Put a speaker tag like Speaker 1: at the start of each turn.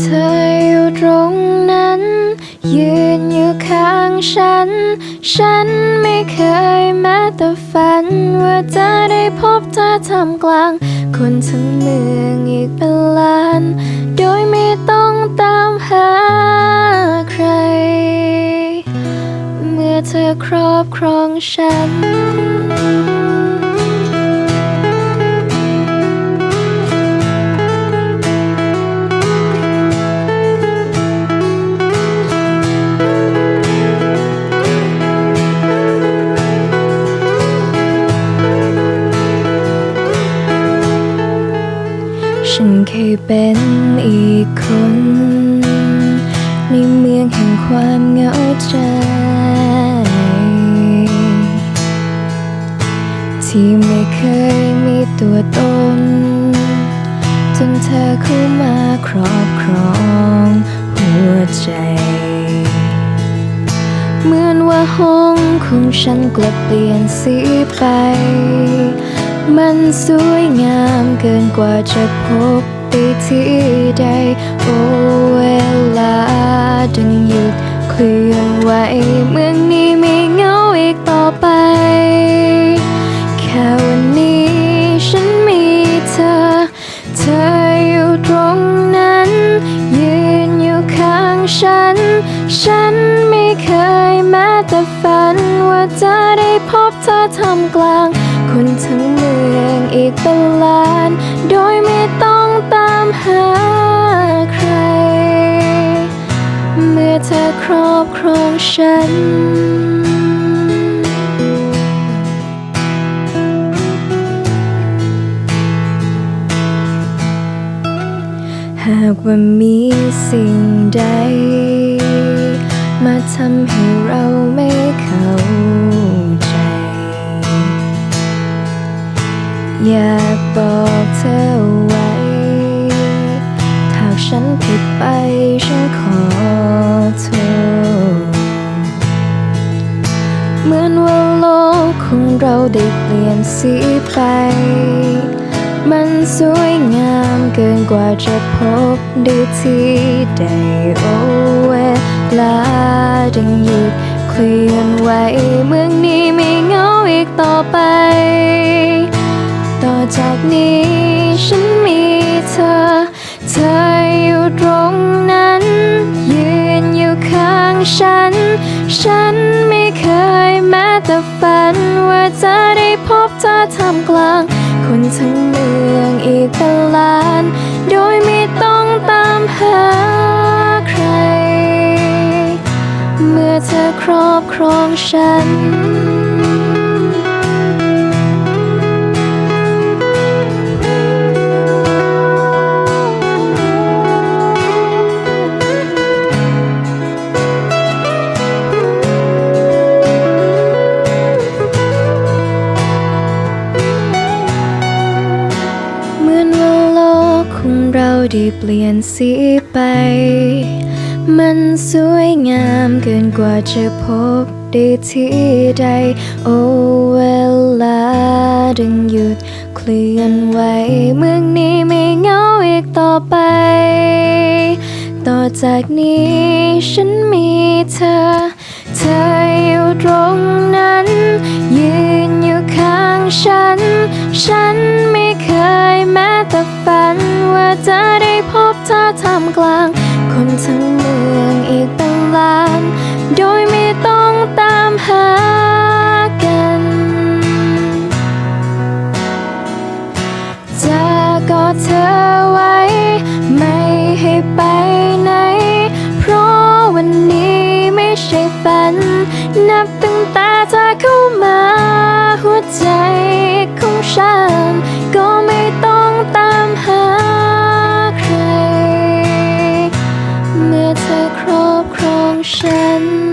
Speaker 1: เธออยู่ตรงนั้น ยืนอยู่ข้างฉัน ฉันไม่เคยแม้แต่ฝัน ว่าจะได้พบเธอทำกลาง คนทั้งเมืองอีกเป็นล้าน โดยไม่ต้องตามหาใคร เมื่อเธอครอบครองฉัน ฉันเป็นอีกคน ในเมืองแห่งความเหงาใจ ที่ไม่เคยมีตัวตน จนเธอเข้ามาครอบครองหัวใจ เหมือนว่าห้องของฉันกลับเปลี่ยนสีไปมันสวยงามเกินกว่าจะพบ ที่ใดโอเวลาดังหยุดเคลื่อนไหวเมืองนี้ไม่เงาอีกต่อไป แค่วันนี้ฉันมีเธอ เธออยู่ตรงนั้น ยืนอยู่ข้างฉัน ฉันไม่เคยแม้แต่ฝัน ว่าจะได้พบเธอทำกลาง คนทั้งเมืองอีกเป็นล้าน โดยไม่ต้องามหาใคร เมื่อเธอครอบครองฉัน หากว่ามีสิ่งใด มาทำให้เราไม่เข้าใจ อยากบอกเธอว้หา ฉันผิดไปฉันขอโทษเหมือนว่าโลกของเราได้เปลี่ยนสีไป มันสวยงามเกินกว่าจะพบได้ที่ใดโอเวลาดังหยุดเคลื่อนไหวเมืองนี้ไม่เหงาอีกต่อไป ต่อจากนี้ ฝันว่าจะได้พบเธอทำกลาง คนทั้งเมืองอีกเป็นล้าน โดยไม่ต้องตามหาใคร เมื่อเธอครอบครองฉัน ได้เปลี่ยนสีไป มันสวยงามเกินกว่าจะพบได้ที่ใด โอเวลาดังหยุดเคลื่อนไหวเมืองนี้ไม่เหงาอีกต่อไป ต่อจากนี้ฉันมีเธอ เธออยู่ตรงนั้น ยืนอยู่ข้างฉันามกลางคนทั้ง 山